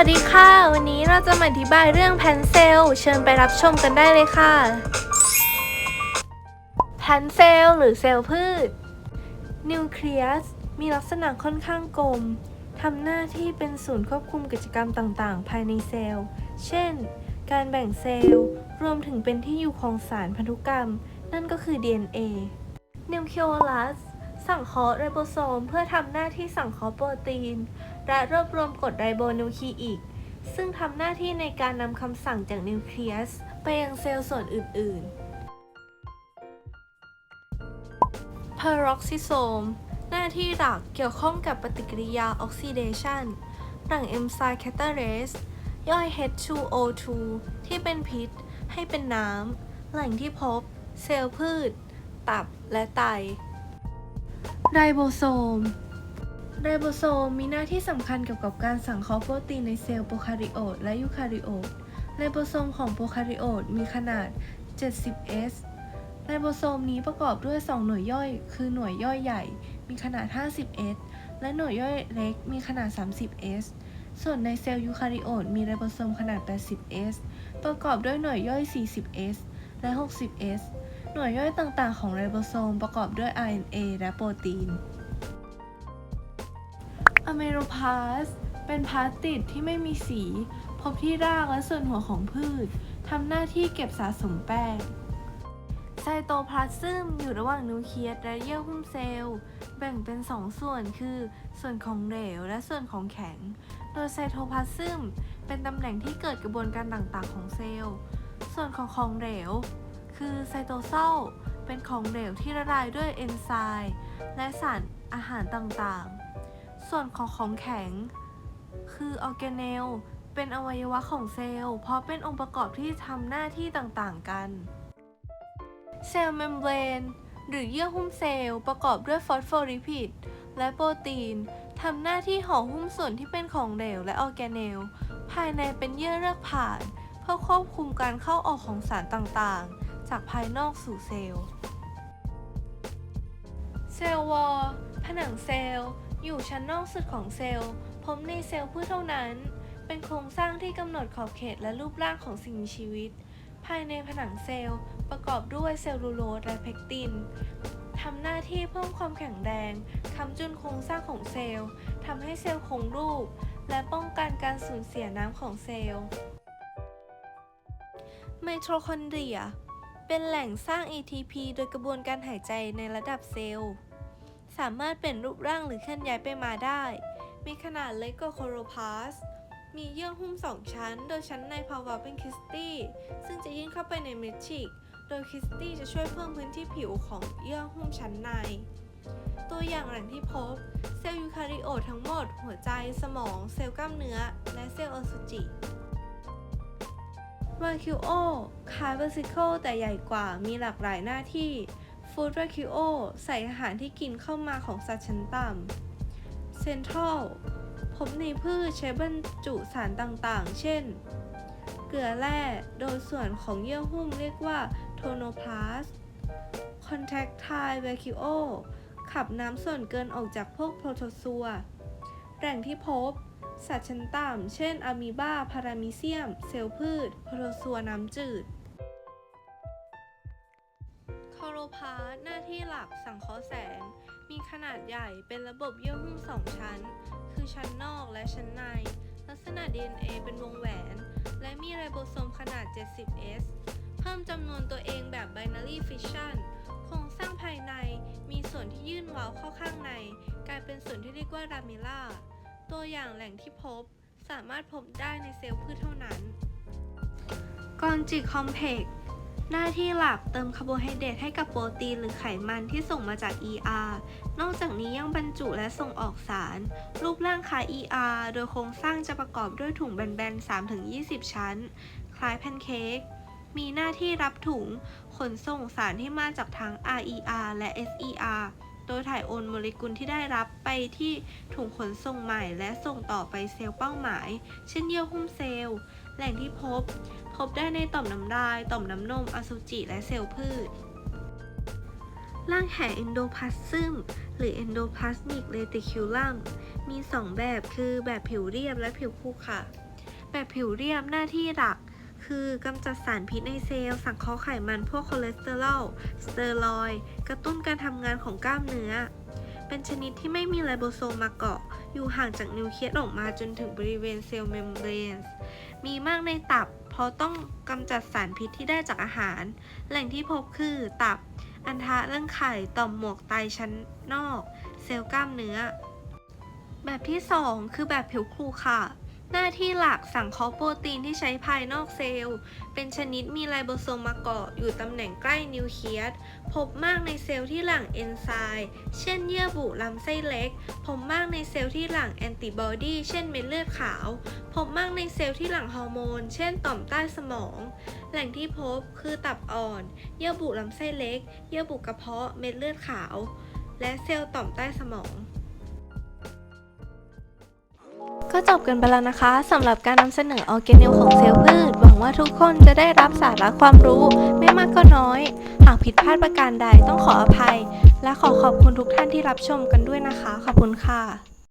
วัสดีค่ะ วันนี้เราจะมาอธิบายเรื่องแพนเซล เชิญไปรับชมกันได้เลยค่ะ แพนเซล หรือเซลล์พืช นิวเคลียส มีลักษณะค่อนข้างกลม ทำหน้าที่เป็นศูนย์ควบคุมกิจกรรมต่างๆ ภายในเซลล์ เช่น การแบ่งเซลล์ รวมถึงเป็นที่อยู่ของสารพันธุกรรม นั่นก็คือ DNA นิวเคลียสสั่งเคราะห์ไรโบโซม เพื่อทำหน้าที่สั่งเคราะห์โปรตีน และรวบรวมกรดไรโบนิวคลีอิก ซึ่งทำหน้าที่ในการนำคำสั่งจากนิวเคลียส ไปยังเซลล์ส่วนอื่นๆ Peroxisome หน้าที่หลักเกี่ยวข้องกับปฏิกิริยาออกซิเดชันหลังเอนไซม์แคตาเรสย่อย H2O2 ที่เป็นพิษ ให้เป็นน้ำ แหล่งที่พบ เซลล์พืช ตับและไต ไรโบโซม ไรโบโซมมีหน้าที่สำคัญเกี่ยวกับการสังเคราะห์โปรตีนในเซลล์โปรคาริโอตและยูคาริโอต ไรโบโซมของโปรคาริโอตมีขนาด 70S ไรโบโซมนี้ประกอบด้วย 2 หน่วยย่อย คือหน่วยย่อยใหญ่ มีขนาด 50S และหน่วยย่อยเล็ก มีขนาด 30S ส่วนในเซลล์ยูคาริโอตมีไรโบโซมขนาด 80S ประกอบด้วยหน่วยย่อย 40S และ 60S หน่วยย่อยต่างๆ ของไรโบโซมประกอบด้วย RNA และโปรตีน อะเมโรพาสเป็นพาสติดที่ไม่มีสี พบที่รากและส่วนหัวของพืชทำหน้าที่เก็บสะสมแป้งไซโตพลาซึมอยู่ระหว่างนิวเคลียสและเยื่อหุ้มเซลล์ แบ่งเป็น2ส่วนคือ ส่วนของเหลวและส่วนของแข็ง โดยไซโตพลาซึมเป็นตำแหน่งที่เกิดกระบวนการต่างๆ ของเซลล์ ส่วนของของเหลว คือไซโตโซลเป็นของเหลวที่ละลายด้วยเอนไซม์และสารอาหารต่างๆ ส่วนของของแข็ง คือออร์แกเนล เป็นอวัยวะของเซลล์ เพราะเป็นองค์ประกอบที่ทำหน้าที่ต่างๆกันเซลล์เมมเบรนหรือเยื่อหุ้มเซลล์ประกอบด้วยฟอสโฟลิพิดและโปรตีนทำหน้าที่ห่อหุ้มส่วนที่เป็นของเหลวและออร์แกเนล ภายในเป็นเยื่อเลือกผ่าน เพื่อควบคุมการเข้าออกของสารต่างๆ จากภายนอกสู่เซลล์ เซลล์วอล นังเซลล์ อยู่ชั้นนอกสุดของเซลล์ พบในเซลล์พืชเท่านั้น เป็นโครงสร้างที่กำหนดขอบเขตและรูปร่างของสิ่งมีชีวิต ภายในผนังเซลล์ ประกอบด้วยเซลลูโลสและเพกตินทำหน้าที่เพิ่มความแข็งแรงค้ำจุนโครงสร้างของเซลล์ทำให้เซลล์คงรูป และป้องกันการสูญเสียน้ำของเซลล์ไมโทคอนเดรีย เป็นแหล่งสร้าง ATP โดยกระบวนการหายใจในระดับเซลล์ สามารถเปลี่ยนรูปร่างหรือเคลื่อนย้ายไปมาได้ มีขนาดเล็กกว่าโคโรพาสมีเยื่อหุ้มสองชั้น โดยชั้นในภาวะเป็นคริสตี้ ซึ่งจะยื่นเข้าไปในเมทริก โดยคริสตี้จะช่วยเพิ่มพื้นที่ผิวของเยื่อหุ้มชั้นใน ตัวอย่างแหล่งที่พบ เซลล์ยูคาริโอตทั้งหมด หัวใจ สมอง เซลล์กล้ามเนื้อ และเซลล์อสุจิวาคิโอคล้ายเวอร์ซิเคิลแต่ใหญ่กว่า มีหลากหลายหน้าที่ ฟู้ดวาคิโอใส่อาหารที่กินเข้ามาของสัตว์ชั้นต่ำเซนทรัลพบในพืชใช้บรรจุสารต่างๆ เช่น เกลือแร่ โดยส่วนของเยื่อหุ้มเรียกว่าโทโนพลาสคอนแทคไทล์วาคิโอขับน้ำส่วนเกินออกจากพวกโปรโตซัว แหล่งที่พบ สัตว์ชั้นต่ำ เช่นอะมีบาพารามิเซียม เซลล์พืช โปรโตซัวน้ำจืด คโรพาสหน้าที่หลักสังเคราะห์แสง มีขนาดใหญ่เป็นระบบเยื่อหุ้มสองชั้น คือชั้นนอกและชั้นใน ลักษณะ DNA เป็นวงแหวน และมีไรโบโซมขนาด 70S เพิ่มจำนวนตัวเองแบบ binary fission โครงสร้างภายในมีส่วนที่ยื่นเว้าเข้าข้างใน กลายเป็นส่วนที่เรียกว่า lamella ตัวอย่างแหล่งที่พบสามารถพบได้ในเซลล์พืชเท่านั้นกอนจิคอมเพล็กซ์ หน้าที่หลักเติมคาร์โบไฮเดรตให้กับโปรตีนหรือไขมันที่ส่งมาจาก ER นอกจากนี้ยังบรรจุและส่งออกสาร รูปร่างคล้าย ER โดยโครงสร้างจะประกอบด้วยถุงแบนๆ 3-20 ชั้น คล้ายแพนเค้ก มีหน้าที่รับถุง ขนส่งสารที่มาจากทั้ง RER และ SER โดยถ่ายโอนโมเลกุลที่ได้รับไปที่ถุงขนส่งใหม่ และส่งต่อไปเซลล์เป้าหมาย เช่นเยื่อหุ้มเซลล์ แหล่งที่พบ พบได้ในต่อมน้ำลาย ต่อมน้ำนม อสุจิ และเซลล์พืช ร่างแห่เอนโดพลาซึมหรือ endoplasmic reticulum มี 2 แบบคือแบบผิวเรียบและผิวขรุขระแบบผิวเรียบหน้าที่หลัก คือกำจัดสารพิษในเซลล์ สังเคราะห์ไขมันพวกคอเลสเตอรอล สเตียรอย กระตุ้นการทำงานของกล้ามเนื้อ เป็นชนิดที่ไม่มีไลโบโซมมาเกาะ อยู่ห่างจากนิวเคลียสออกมาจนถึงบริเวณเซลล์เมมเบรนมีมากในตับ เพราะต้องกำจัดสารพิษที่ได้จากอาหาร แหล่งที่พบคือตับ อันทะเรื่องไข่ต่อมหมวกไตชั้นนอก เซลล์กล้ามเนื้อ แบบที่ 2 คือแบบผิวครูค่ะ หน้าที่หลักสังเคราะห์โปรตีนที่ใช้ภายนอกเซลล์ เป็นชนิดมีไลโบโซมมาเกาะอยู่ตำแหน่งใกล้นิวเคลียส พบมากในเซลล์ที่หลั่งเอนไซม์ เช่นเยื่อบุลำไส้เล็ก พบมากในเซลล์ที่หลั่งแอนติบอดี เช่นเม็ดเลือดขาว พบมากในเซลล์ที่หลั่งฮอร์โมน เช่นต่อมใต้สมอง แหล่งที่พบคือตับอ่อน เยื่อบุลำไส้เล็ก เยื่อบุกระเพาะ เม็ดเลือดขาว และเซลล์ต่อมใต้สมอง ก็จบกันไปแล้วนะคะสำหรับการนำเสนอออร์แกนิลของเซลล์พืช หวังว่าทุกคนจะได้รับสาระความรู้ไม่มากก็น้อย หากผิดพลาดประการใดต้องขออภัย และขอขอบคุณทุกท่านที่รับชมกันด้วยนะคะ ขอบคุณค่ะ